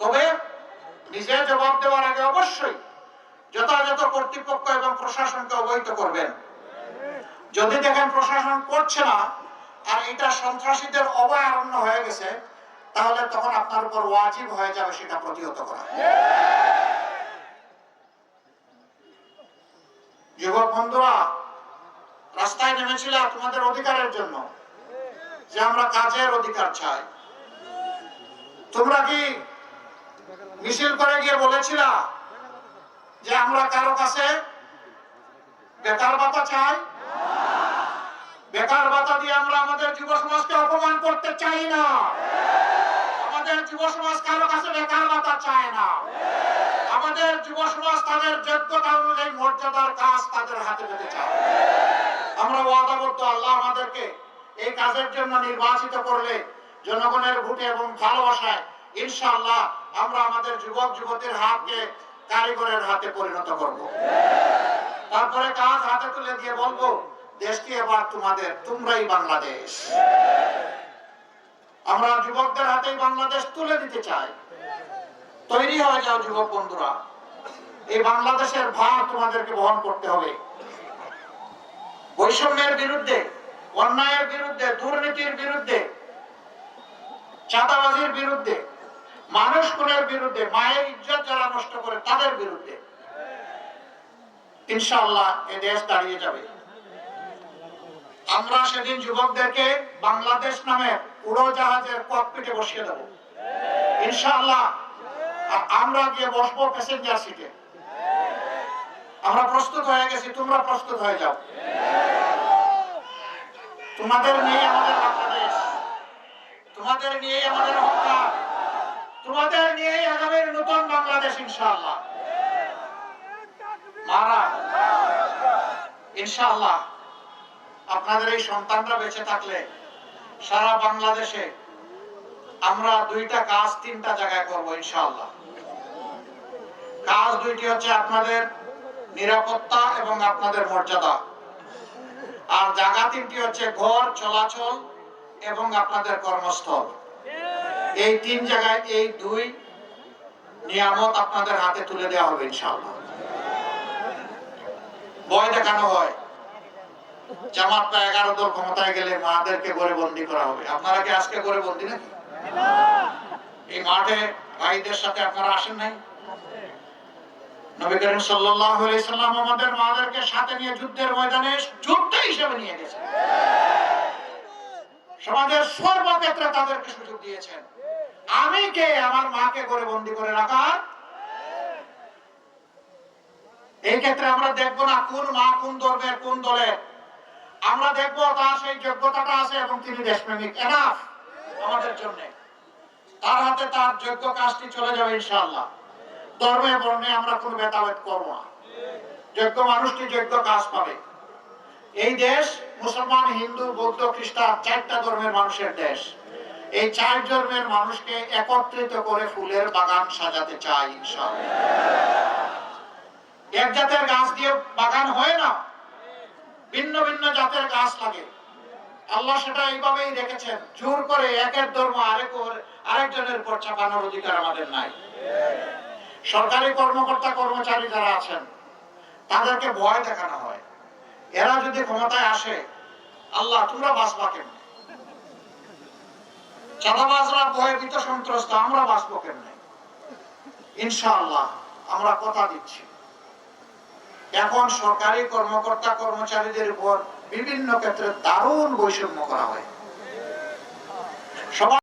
তবে নিজে জবাব দেওয়ার আগে অবশ্যই যথাযথ কর্তৃপক্ষ এবং প্রশাসনকে অবহিত করবেন। যদি দেখেন প্রশাসন করছে না, আর এটা সন্ত্রাসীদের অভয়ারণ্য হয়ে গেছে, তাহলে তখন আপনার উপর ওয়াজিব হয়ে যাবে সেটা প্রতিহত করা। যুবক বন্ধুরা, রাস্তায় নেমেছিল তোমাদের অধিকারের জন্য, যে আমরা কাজের অধিকার চাই। তোমরা কি মিছিল করে গিয়ে বলেছিলা যে আমরা কারও কাছে বেকার ভাতা চাই? বেকার ভাতা দিয়ে আমরা আমাদের যুব সমাজকে অপমান করতে চাই না। আমাদের যুব সমাজ কারও কাছে বেকার চায় না। আমাদের যুব সমাজ তাদের যোগ্যতা অনুযায়ী মর্যাদার কাজ তাদের হাতে পেতে চায়। আমরা আল্লাহ আমাদেরকে এই কাজের জন্য নির্বাচিত করলে জনগণের ভোটে এবং ভালোবাসায় ইনশাআল্লাহ আমরা আমাদের যুবক যুবতীর হাতকে কারিগরের হাতে পরিণত করব। তারপরে কাজ হাতে তুলে দিয়ে বলব দেশকে এবার তোমাদের, তোমরাই বাংলাদেশ। আমরা যুবকদের হাতেই বাংলাদেশ তুলে দিতে চাই। তৈরি হয়ে যাও যুবক বন্ধুরা। এই বাংলাদেশের ভার তোমাদেরকে বহন করতে হবে। বৈষম্যের বিরুদ্ধে, অন্যায়ের বিরুদ্ধে, দুর্নীতির বিরুদ্ধে, চাঁদাবাজির বিরুদ্ধে মানুষ খুনের বিরুদ্ধে, মায়ের ইজ্জত যারা নষ্ট করে তাদের বিরুদ্ধে। ইনশাআল্লাহ এ দেশ দাঁড়িয়ে যাবে। আমরা সেদিন যুবকদেরকে বাংলাদেশ নামে উড়োজাহাজের ককপিটে বসিয়ে দেব। ইনশাআল্লাহ। আর আমরা গিয়ে বসবো প্যাসেঞ্জার সিটে আমরা প্রস্তুত হয়ে গেছি, তোমরা প্রস্তুত হয়ে যাও। তোমাদের নিয়ে আমাদের বাংলাদেশ, তোমাদের নিয়ে আমাদের হত্যা তোমাদের নিয়ে আগামীর নতুন বাংলাদেশ, ইনশাআল্লাহ। মারা, ইনশাআল্লাহ। আপনাদের এই সন্তানরা বেঁচে থাকলে সারা বাংলাদেশে আমরা দুইটা কাজ তিনটা জায়গায় করব, ইনশাআল্লাহ। কাজ দুইটি হচ্ছে আপনাদের নিরাপত্তা এবং আপনাদের মর্যাদা। আর জায়গা তিনটি হচ্ছে ঘর, চলাচল এবং আপনাদের কর্মস্থল। এই তিন জায়গায় এই দুই নিয়ামত আপনাদের হাতে তুলে দেওয়া হবে ভয় দেখানো হয়। এগারো দল ক্ষমতায় গেলে মাদেরকে বন্দি করা হবে। আপনারা কি আজকে বন্দি নাকি? এই মাঠে ভাইদের সাথে আপনারা আসেন নাই? নবী করিম আলাইহি সাল্লাম আমাদের মাদেরকে সাথে নিয়ে যুদ্ধের ময়দানে যুদ্ধ হিসেবে নিয়ে গেছেন। সমাজের সর্বক্ষেত্রে তাদেরকে সুযোগ দিয়েছেন। আমি কে? আমার মাকে করে বন্দি করে রাখার এই ক্ষেত্রে আমরা দেখব না কোন মা কোন ধর্মের, কোন দলের। আমরা দেখব তার সেই যোগ্যতাটা আছে এবং তিনি দেশপ্রেমিক। এনাফ আমাদের জন্য। তার হাতে তার যোগ্য কাজটি চলে যাবে ইনশাআল্লাহ। ধর্মে বর্ণে আমরা কোন ভেদাভেদ করব না। যোগ্য মানুষটি যোগ্য কাজ পাবে। এই দেশ মুসলমান, হিন্দু, বৌদ্ধ, খ্রিস্টান চারটা ধর্মের মানুষের দেশ। এই চার ধর্মের মানুষকে একত্রিত করে ফুলের বাগান সাজাতে চাই এক জাতের গাছ দিয়ে বাগান হয় না, ভিন্ন ভিন্ন জাতের গাছ লাগে। আল্লাহ সেটা এইভাবেই রেখেছেন, জোর করে একের ধর্ম আরেক আরেকজনের উপর চাপানোর অধিকার আমাদের নাই। সরকারি কর্মকর্তা, কর্মচারী যারা আছেন, তাদেরকে ভয় দেখানো হয়। এরা যদি ক্ষমতায় আসে, আল্লাহ তোমরা বাঁচবা কেন চাঁদাবাজরা ভয়ে ভীত সন্ত্রস্ত, আমরা বাঁচবো কেমনে? ইনশাআল্লাহ, আমরা কথা দিচ্ছি। এখন সরকারি কর্মকর্তা, কর্মচারীদের উপর বিভিন্ন ক্ষেত্রে দারুণ বৈষম্য করা হয়। সবাই